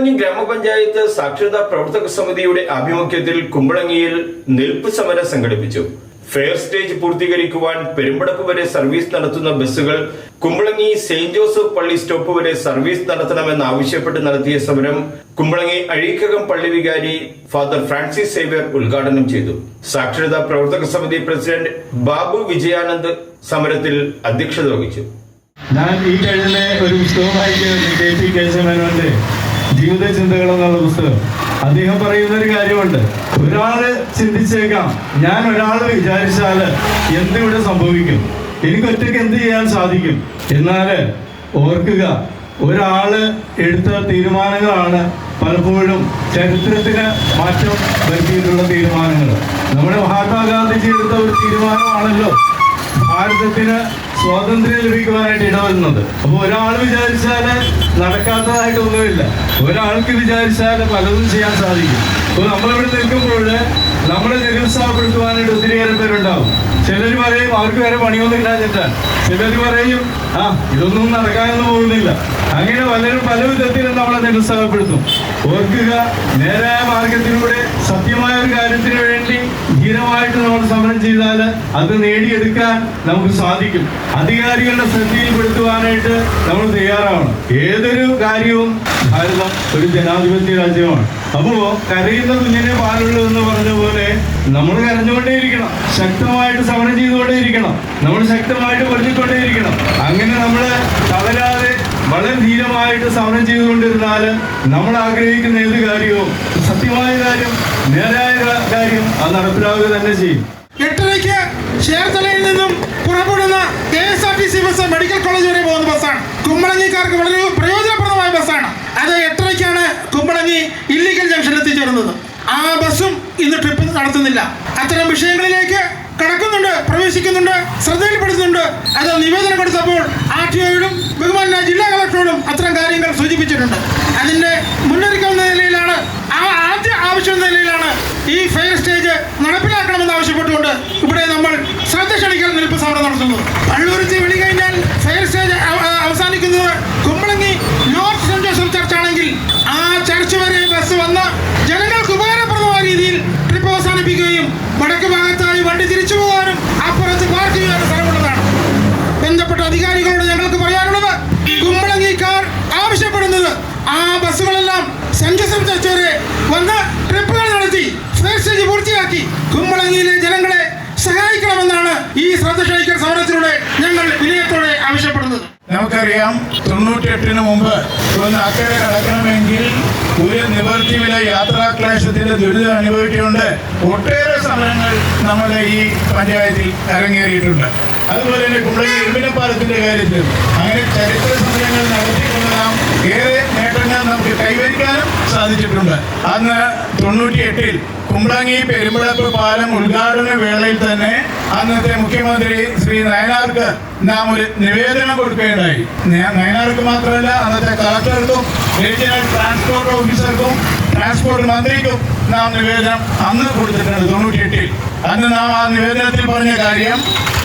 കുമ്പളങ്ങി ഗ്രാമപഞ്ചായത്ത് സാക്ഷരതാ പ്രവർത്തക സമിതിയുടെ ആഭിമുഖ്യത്തിൽ കുമ്പളങ്ങിയിൽ നിൽപ്പ് സമരം സംഘടിപ്പിച്ചു. ഫെയർ സ്റ്റേജ് പൂർത്തീകരിക്കുവാൻ പെരുമ്പടപ്പ് വരെ സർവീസ് നടത്തുന്ന ബസ്സുകൾ കുമ്പളങ്ങി സെയിന്റ് ജോസഫ് പള്ളി സ്റ്റോപ്പ് വരെ സർവീസ് നടത്തണമെന്ന് ആവശ്യപ്പെട്ട് നടത്തിയ സമരം കുമ്പളങ്ങി അഴീക്കകം പള്ളി വികാരി ഫാദർ ഫ്രാൻസിസ് സേവ്യർ ഉദ്ഘാടനം ചെയ്തു. സാക്ഷരതാ പ്രവർത്തക സമിതി പ്രസിഡന്റ് ബാബു വിജയാനന്ദ് സമരത്തിൽ അധ്യക്ഷത വഹിച്ചു. ഞാൻ ഈ കഴിഞ്ഞ ഒരു പുസ്തകം കേശവനോന്റെ ജീവിത ചിന്തകൾ എന്നുള്ള പുസ്തകം. അദ്ദേഹം പറയുന്ന ഒരു കാര്യമുണ്ട്. ഒരാൾ ചിന്തിച്ചേക്കാം. ഞാൻ ഒരാൾ വിചാരിച്ചാൽ എന്തിവിടെ സംഭവിക്കും? എനിക്ക് ഒറ്റയ്ക്ക് എന്ത് ചെയ്യാൻ സാധിക്കും? എന്നാൽ ഓർക്കുക ഒരാൾ എടുത്ത തീരുമാനങ്ങളാണ് പലപ്പോഴും ചരിത്രത്തിന് മാറ്റം വരുത്തിയിട്ടുള്ള തീരുമാനങ്ങൾ. നമ്മുടെ മഹാത്മാഗാന്ധിജി എടുത്ത ഒരു തീരുമാനമാണല്ലോ. ഭാരതത്തിന് സ്വാതന്ത്ര്യം ലഭിക്കുവാനായിട്ട് ഇടവരുന്നത് അപ്പൊ ഒരാൾ വിചാരിച്ചാൽ നടക്കാത്തതായിട്ടൊന്നുമില്ല ഒരാൾക്ക് വിചാരിച്ചാൽ പലതും ചെയ്യാൻ സാധിക്കും. അപ്പൊ നമ്മളിവിടെ നിൽക്കുമ്പോൾ നമ്മളെ നിരുത്സാഹപ്പെടുത്തുവാനായിട്ട് ഒത്തിരിയേറെ പേരുണ്ടാവും. ചിലർ പറയും അവർക്ക് വേറെ പണിയൊന്നും ഇല്ലാഞ്ഞിട്ടാണ് ചിലർ പറയും ആ ഇതൊന്നും നടക്കാനൊന്നും പോകുന്നില്ല. അങ്ങനെ പലരും പല വിധത്തിലും നമ്മളെ നിരുത്സാഹപ്പെടുത്തും. ഓർക്കുക നേരായ മാർഗത്തിലൂടെ സത്യമായ ഒരു കാര്യത്തിന് വേണ്ടി ധീരമായിട്ട് നമ്മൾ സമരം ചെയ്താൽ അത് നേടിയെടുക്കാൻ നമുക്ക് സാധിക്കും. അധികാരികളുടെ ശ്രദ്ധയിൽപ്പെടുത്തുവാനായിട്ട് നമ്മൾ തയ്യാറാവണം. ഏതൊരു കാര്യവും ഭാരതം ഒരു ജനാധിപത്യ രാജ്യമാണ്. അപ്പോ കരയുന്ന കുഞ്ഞിനെ പാലുള്ളൂ എന്ന് പറഞ്ഞ പോലെ നമ്മൾ കരഞ്ഞുകൊണ്ടേയിരിക്കണം. ശക്തമായിട്ട് സമരം ചെയ്തുകൊണ്ടേയിരിക്കണം. നമ്മൾ ശക്തമായിട്ട് പറഞ്ഞുകൊണ്ടേയിരിക്കണം. അങ്ങനെ നമ്മൾ തളരാതെ വളരെ ധീരമായിട്ട് സമരം ചെയ്തുകൊണ്ടിരുന്നാൽ നമ്മൾ ആഗ്രഹിക്കുന്ന ഏത് കാര്യവും സത്യമായ കാര്യം നേരായ കാര്യം അത് നടപ്പിലാവുക തന്നെ ചെയ്യും. എട്ടരയ്ക്ക് ചേർത്തലയിൽ നിന്നും പുറപ്പെടുന്ന K S R T C bus medical college വരെ പോകുന്ന ബസ്സാണ്. കുമ്പളങ്ങിക്കാർക്ക് വളരെ പ്രയോജനപ്രദമായ ബസ്സാണ്. അത് എട്ടരയ്ക്കാണ് കുമ്പളങ്ങി ഇല്ലിക്കൽ ജംഗ്ഷനിൽ എത്തിച്ചേരുന്നത് ആ ബസ്സും ഇന്ന് ട്രിപ്പ് നടത്തുന്നില്ല. അത്തരം വിഷയങ്ങളിലേക്ക് കടക്കുന്നുണ്ട് പ്രവേശിക്കുന്നുണ്ട് ശ്രദ്ധയിൽപ്പെടുത്തുന്നുണ്ട്. അത് നിവേദനം കൊടുത്തപ്പോൾ ആർ ടി ഒയോടും ബഹുമാന ജില്ലാ കളക്ടറോടും അത്തരം കാര്യങ്ങൾ സൂചിപ്പിച്ചിട്ടുണ്ട്. അതിന്റെ മുന്നൊരുക്കം എന്ന നിലയിലാണ് ആ ആദ്യ ആവശ്യം എന്ന നിലയിലാണ് ഈ ഫയർ സ്റ്റേജ് നടപ്പിലാക്കണമെന്ന് ആവശ്യപ്പെട്ടുകൊണ്ട് ഇവിടെ നമ്മൾ ശ്രദ്ധ ക്ഷണിക്കൽ നിൽപ്പ് സമരം നടത്തുന്നത് പള്ളൂരുത്തി നമുക്കറിയാം തൊണ്ണൂറ്റെട്ടിന് മുമ്പ് ഒന്ന് അക്കരെ കടക്കണമെങ്കിൽ ഒരു നിവർത്തി വില യാത്രാക്ലേശത്തിന്റെ ദുരിതം അനുഭവിച്ചുകൊണ്ട് ഒട്ടേറെ സമരങ്ങൾ നമ്മുടെ ഈ പഞ്ചായത്തിൽ അരങ്ങേറിയിട്ടുണ്ട്. അതുപോലെ തന്നെ കുമ്പളങ്ങി ഇരുമ്പിനപ്പാലത്തിന്റെ കാര്യത്തിൽ അങ്ങനെ ചരിത്ര സമരങ്ങൾ നടത്തിക്കൊണ്ട് നാം ഏറെ നേട്ടങ്ങൾ നമുക്ക് കൈവരിക്കാനും സാധിച്ചിട്ടുണ്ട്. അന്ന് തൊണ്ണൂറ്റിയെട്ടിൽ കുമ്പളങ്ങി പെരുമ്പളപ്പ് പാലം ഉദ്ഘാടന വേളയിൽ തന്നെ അന്നത്തെ മുഖ്യമന്ത്രി ശ്രീ നയനാർക്ക് നാം ഒരു നിവേദനം കൊടുക്കുകയുണ്ടായി. നയനാർക്ക് മാത്രമല്ല അന്നത്തെ കളക്ടർക്കും റീജിയണൽ ട്രാൻസ്പോർട്ട് ഓഫീസർക്കും ട്രാൻസ്പോർട്ട് മന്ത്രിക്കും നാം നിവേദനം അന്ന് കൊടുത്തിട്ടുണ്ട് തൊണ്ണൂറ്റിയെട്ടിൽ. അന്ന് നാം ആ നിവേദനത്തിൽ പറഞ്ഞ കാര്യം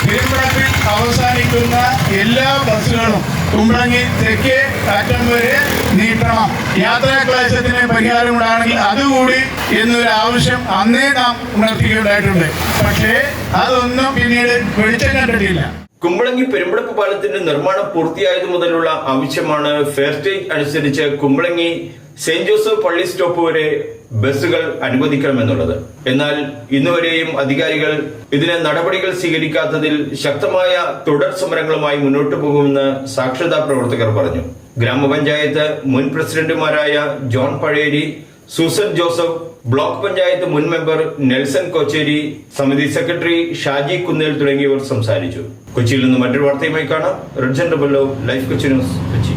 പെരുമ്പളപ്പിൽ അവസാനിക്കുന്ന എല്ലാ ബസ്സുകളും കുമ്പളങ്ങി തെക്കേ കാറ്റം വരെ നീട്ടണം. യാത്രാ ക്ലേശത്തിന് പരിഹാരമുണ്ടാണെങ്കിൽ അതുകൂടി എന്നൊരു ആവശ്യം അന്നേ നാം ഉണർത്തിക്കുകയുണ്ടായിട്ടുണ്ട് പക്ഷേ അതൊന്നും പിന്നീട് വെളിച്ചം കണ്ടിട്ടില്ല. കുമ്പളങ്ങി പെരുമ്പടപ്പ് പാലത്തിന്റെ നിർമ്മാണം പൂർത്തിയായതു മുതലുള്ള ആവശ്യമാണ് ഫെയർ സ്റ്റേജ് അനുസരിച്ച് കുമ്പളങ്ങി സെന്റ് ജോസഫ് പള്ളി സ്റ്റോപ്പ് വരെ ബസ്സുകൾ അനുവദിക്കണമെന്നുള്ളത്. എന്നാൽ ഇന്നുവരെയും അധികാരികൾ ഇതിന് നടപടികൾ സ്വീകരിക്കാത്തതിൽ ശക്തമായ തുടർ സമരങ്ങളുമായി മുന്നോട്ടു പോകുമെന്ന് സാക്ഷരതാ പ്രവർത്തകർ പറഞ്ഞു. ഗ്രാമപഞ്ചായത്ത് മുൻ പ്രസിഡന്റുമാരായ John Pazheri Susan Joseph block panchayat മുൻ മെമ്പർ നെൽസൺ കൊച്ചേരി സമിതി സെക്രട്ടറി ഷാജി കുന്നേൽ തുടങ്ങിയവർ സംസാരിച്ചു. കൊച്ചിയിൽ നിന്ന് മറ്റൊരു വാർത്തയുമായി കാണാം. Red gender life Kochi news Kochi.